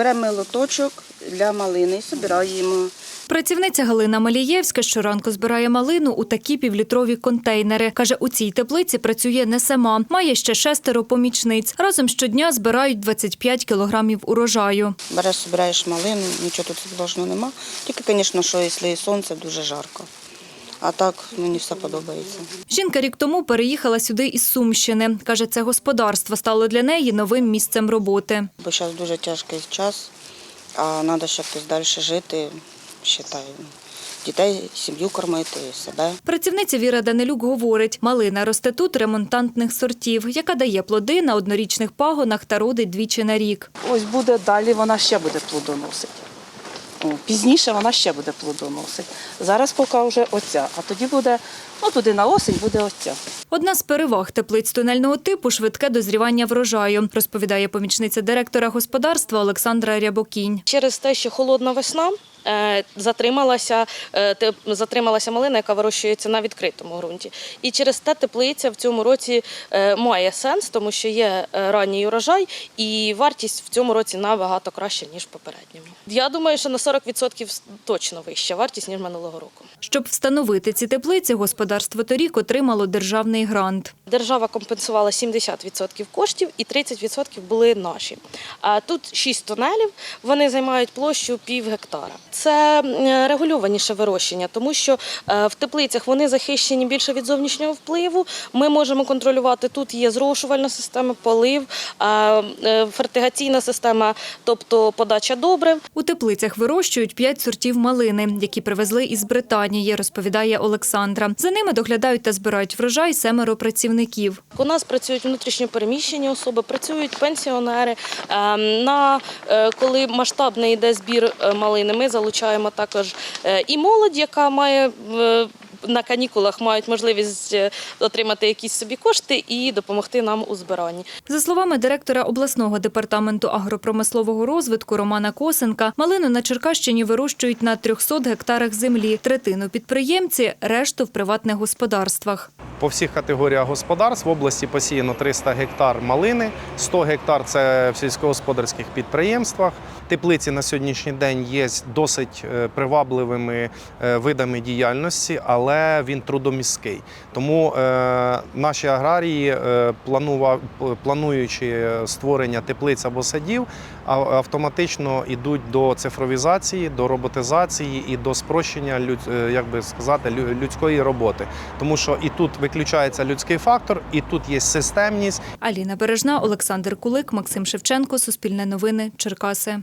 беремо лоточок для малини і збираємо. Працівниця Галина Малієвська щоранку збирає малину у такі півлітрові контейнери. Каже, у цій теплиці працює не сама. Має ще шестеро помічниць. Разом щодня збирають 25 кілограмів урожаю. Береш, збираєш малину, нічого тут сложного нема. Тільки, звісно, що якщо і сонце, дуже жарко. А так мені все подобається. Жінка рік тому переїхала сюди із Сумщини. Каже, це господарство стало для неї новим місцем роботи. Бо зараз дуже тяжкий час, а треба ще хтось далі жити. Вважаю, дітей, сім'ю кормити, себе. Працівниця Віра Данилюк говорить, малина росте тут ремонтантних сортів, яка дає плоди на однорічних пагонах та родить двічі на рік. Ось буде далі, вона ще буде плодоносити. О, Пізніше вона ще буде плодоносити. Зараз поки вже оця, а тоді буде, ну туди на осінь буде оця. Одна з переваг теплиць тунельного типу швидке дозрівання врожаю, розповідає помічниця директора господарства Олександра Рябокінь. Через те, що холодна весна. Е, Затрималася, е, затрималася малина, яка вирощується на відкритому ґрунті. І через те теплиця в цьому році е, має сенс, тому що є ранній урожай, і вартість в цьому році набагато краще, ніж в попередньому. Я думаю, що на 40% точно вища вартість, ніж минулого року. Щоб встановити ці теплиці, господарство торік отримало державний грант. Держава компенсувала 70% коштів і 30% були наші. Тут 6 тунелів, вони займають площу пів гектара. Це регульованіше вирощення, тому що е, в теплицях вони захищені більше від зовнішнього впливу. Ми можемо контролювати. Тут є зрошувальна система, полив, а, е, фертигаційна система, тобто подача добрив. У теплицях вирощують п'ять сортів малини, які привезли із Британії, розповідає Олександра. За ними доглядають та збирають врожай семеро працівників. У нас працюють внутрішньопереміщені особи, працюють пенсіонери. Ем, На е, коли масштабний йде збір е, малини, ми залучаємо також і молодь, яка має на канікулах мають можливість е, отримати якісь собі кошти і допомогти нам у збиранні. За словами директора обласного департаменту агропромислового розвитку Романа Косенка, малину на Черкащині вирощують на 300 гектарах землі. Третину підприємці, решту в приватних господарствах. По всіх категоріях господарств в області посіяно 300 гектар малини, 100 гектар це в сільськогосподарських підприємствах. Теплиці на сьогоднішній день є досить е, привабливими е, видами діяльності, але він трудомісткий. Тому е, наші аграрії, плануючи створення теплиць або садів, автоматично йдуть до цифровізації, до роботизації і до спрощення е, як би сказати, лю- людської роботи. Тому що і тут виключається людський фактор, і тут є системність. Аліна Бережна, Олександр Кулик, Максим Шевченко, Суспільне новини, Черкаси.